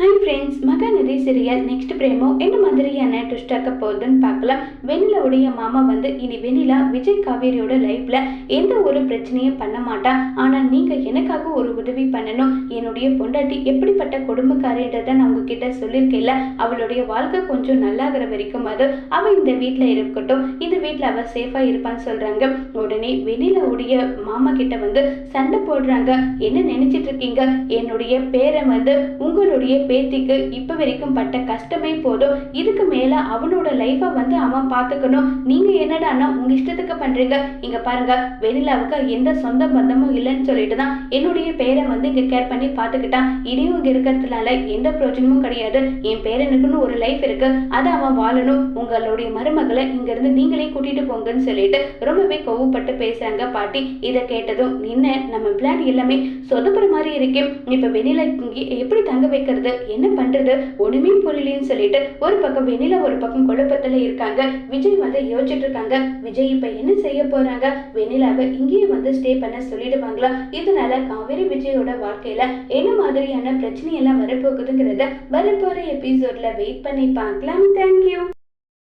Hi friends Mahanadi serial next promo என்ன மாதிரியான twist ஆக்க போகுதுன்னு பார்க்கலாம். வெண்ணிலாவுடைய மாமா வந்து இனி வெண்ணிலா விஜய் காவேரியோட லைஃப்பில் எந்த ஒரு பிரச்சனையும் பண்ண மாட்டா ஆனால் நீங்கள் எனக்காக ஒரு உதவி பண்ணணும். என்னுடைய பொண்டாட்டி எப்படிப்பட்ட குடும்பக்காரின்றதை நான் உங்ககிட்ட சொல்லியிருக்கேன்ல அவளுடைய வாழ்க்கை கொஞ்சம் நல்லாகிற வரைக்கும் அது. அவள் இந்த வீட்டில் இருக்கட்டும் இந்த வீட்டில் அவள் சேஃபாக இருப்பான்னு சொல்கிறாங்க உடனே வெண்ணிலாவுடைய மாமா கிட்ட வந்து சண்டை போடுறாங்க. என்ன நினச்சிட்ருக்கீங்க என்னுடைய பேரை வந்து உங்களுடைய பேத்திக்கு இப்ப வரைக்கும் பட்ட கஷ்டமே போதும். இதுக்கு மேல அவனோட லைஃப்பை வந்து அவன் பார்த்துக்கணும் நீங்க என்னடான்னா உங்க இஷ்டத்துக்கு பண்றீங்க. இங்க பாருங்க வெண்ணிலாவுக்கு எந்த சொந்த பந்தமும் இல்லைன்னு சொல்லிட்டு தான் என்னுடைய பேரை வந்து இங்க கேர் பண்ணி பார்த்துக்கிட்டான் இனியும் இங்க இருக்கிறதுனால எந்த பிரயோஜனமும் கிடையாது. என் பேரனுக்குன்னு ஒரு லைஃப் இருக்கு. அதை அவன் வாழணும். உங்களுடைய மருமகளை இங்க இருந்து நீங்களே கூட்டிட்டு போங்கன்னு சொல்லிட்டு ரொம்பவே கோவப்பட்டு பேசுறாங்க பாட்டி. இதை கேட்டதும் நின்ன நம்ம பிளான் எல்லாமே சொதப்புற மாதிரி இருக்கே. இப்ப வெண்ணிலா இங்கே எப்படி தங்க வைக்கிறது? என்ன பண்றது? ஒண்ணுமே புரியலன்னு சொல்லிட்டு ஒரு பக்கம் வெண்ணிலா ஒரு பக்கம் குழப்பத்துல இருக்காங்க. விஜய் வந்து யோசிச்சுட்டு இருக்காங்க. விஜய் இப்ப என்ன செய்ய போறாங்க? வெண்ணிலாவை இங்கேயே வந்து ஸ்டே பண்ண சொல்லிடுவாங்களா? இதனால காவேரி விஜயோட வாழ்க்கையில என்ன மாதிரியான பிரச்சனை எல்லாம் வரப்போகுதுங்கிறத வரப்போற எபிசோட்ல வெயிட் பண்ணி பார்க்கலாம். தேங்க்யூ